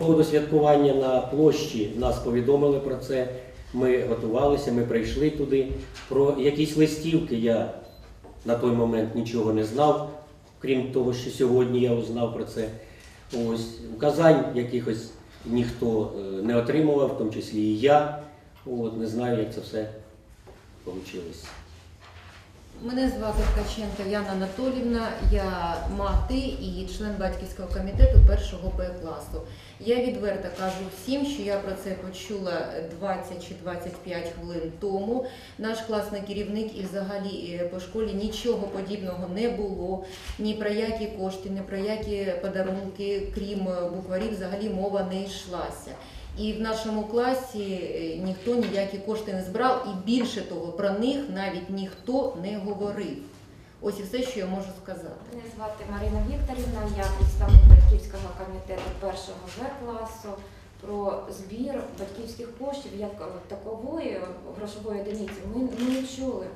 поводу святкування на площі нас повідомили про це. Ми готувалися, ми прийшли туди. Про якісь листівки я на той момент нічого не знав, крім того, що сьогодні я узнав про це. Ось указань якихось ніхто е, не отримував, в тому числі і я. От, не знаю, як це все вийшло. Мене звати Ткаченко Яна Анатолівна, я мати і член батьківського комітету першого Б класу. Я відверто кажу всім, що я про це почула 20 чи 25 хвилин тому. Наш класний керівник і взагалі е, по школі нічого подібного не було. Ні про які кошти, ні про які подарунки, крім е, букварів, взагалі мова не йшлася. І в нашому класі е, ніхто ніякі кошти не збирав, і більше того, про них навіть ніхто не говорив. Ось і все, що я можу сказати. Мене звати Марина Вікторівна, я представник батьківського комітету першого В класу про збір батьківських коштів як такової грошової одиниці. Ми, ми не чули.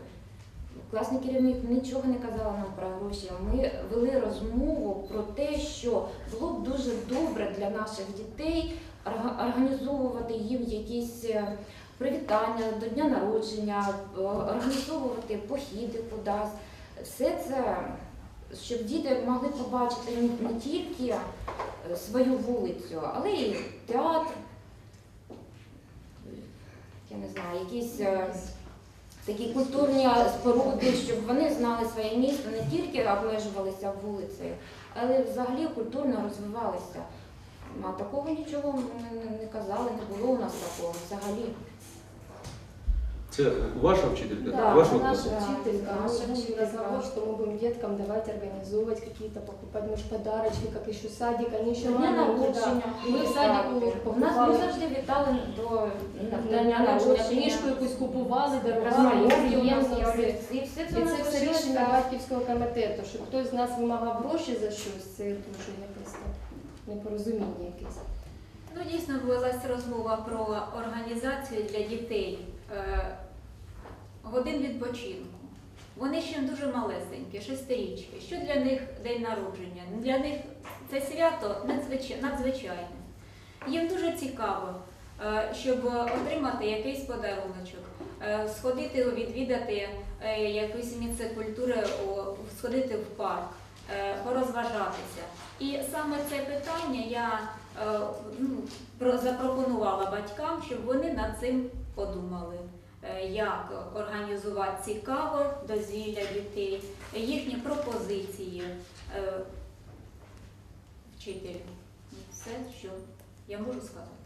Класний керівник нічого не казала нам про гроші. Ми вели розмову про те, що було б дуже добре для наших дітей організовувати їм якісь е, привітання до дня народження, організовувати похіди кудись. Все це, щоб діти могли побачити не, тільки е, свою вулицю, але й театр, я не знаю, якісь е, такі культурні споруди, щоб вони знали своє місто, не тільки обмежувалися вулицею, але взагалі культурно розвивалися. А такого нічого ми не, не казали, не було у нас такого взагалі. Це ваша вчителька? Да, вашого наша класу? учителька. Да, Мы наша шли учителька. разговор, что мы будем деткам давать организовывать какие-то, покупать, может, подарочки, как еще садик, они еще До дня маленькие, да. народження. Ми в садику У нас ми покупали завжди вітали до на дня народження, книжку якусь купували, дарували, розмальовки у нас приємно є. все. І все І це у нас це все лишилося. рішення батьківського комітету, щоб хтось з нас вимагав гроші за щось, це дуже якесь так непорозуміння якесь. Ну, дійсно велася розмова про організацію для дітей е, годин відпочинку. Вони ще дуже малесенькі, шестирічки. Що для них день народження? Для них це свято надзвичайне. Їм дуже цікаво, е, щоб отримати якийсь подаруночок, е, сходити відвідати якусь місце культури, сходити в парк, порозважатися. І саме це питання я е, ну, запропонувала батькам, щоб вони над цим подумали, Е, як організувати цікаво дозвілля дітей, їхні пропозиції е, вчителю. Все, що я можу сказати.